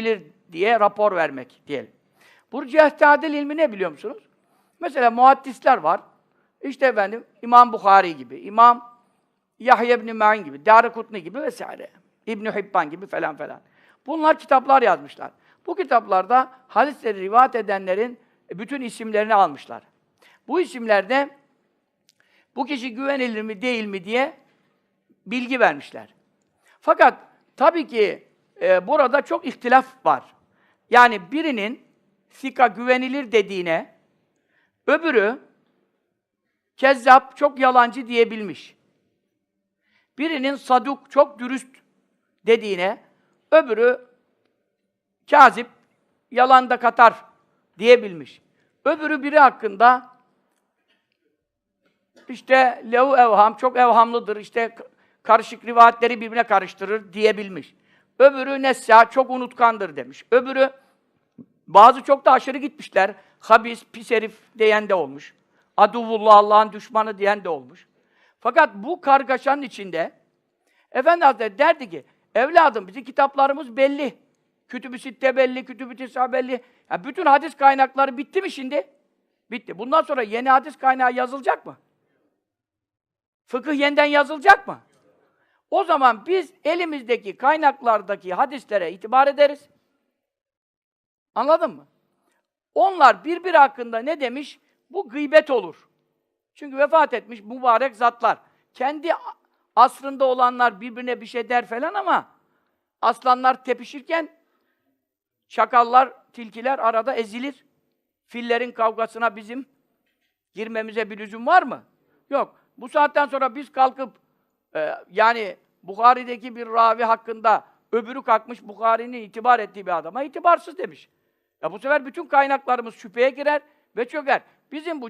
bilir diye rapor vermek diyelim. Bu cerh tadil ilmi ne biliyor musunuz? Mesela muhaddisler var. İşte efendim İmam Bukhari gibi, İmam Yahya ibn Ma'in gibi, Darikutni gibi vesaire. İbn Hibban gibi falan falan. Bunlar kitaplar yazmışlar. Bu kitaplarda hadisleri rivayet edenlerin bütün isimlerini almışlar. Bu isimlerde bu kişi güvenilir mi değil mi diye bilgi vermişler. Fakat tabii ki e, burada çok ihtilaf var. Yani birinin sika güvenilir dediğine öbürü kezzap, çok yalancı diyebilmiş. Birinin saduk, çok dürüst dediğine öbürü kazip, yalan da katar diyebilmiş. Öbürü biri hakkında işte lehu evham, çok evhamlıdır, işte karışık rivayetleri birbirine karıştırır diyebilmiş. Öbürü nessa, çok unutkandır demiş. Öbürü, bazı çok da aşırı gitmişler. Habis, pis herif diyen de olmuş. Aduvullah, Allah'ın düşmanı diyen de olmuş. Fakat bu kargaşanın içinde Efendi Hazretleri derdi ki, evladım bizim kitaplarımız belli. Kütüb-ü Sitte belli, Kütüb-ü Tisa belli. Ya bütün hadis kaynakları bitti mi şimdi? Bitti. Bundan sonra yeni hadis kaynağı yazılacak mı? Fıkıh yeniden yazılacak mı? O zaman biz elimizdeki kaynaklardaki hadislere itibar ederiz. Anladın mı? Onlar birbiri hakkında ne demiş? Bu gıybet olur. Çünkü vefat etmiş mübarek zatlar. Kendi asrında olanlar birbirine bir şey der falan ama aslanlar tepişirken çakallar, tilkiler arada ezilir. Fillerin kavgasına bizim girmemize bir lüzum var mı? Yok. Bu saatten sonra biz kalkıp e, yani Bukhari'deki bir ravi hakkında öbürü kalkmış Bukhari'nin itibar ettiği bir adama itibarsız demiş. Ya bu sefer bütün kaynaklarımız şüpheye girer ve çöker. Bizim bu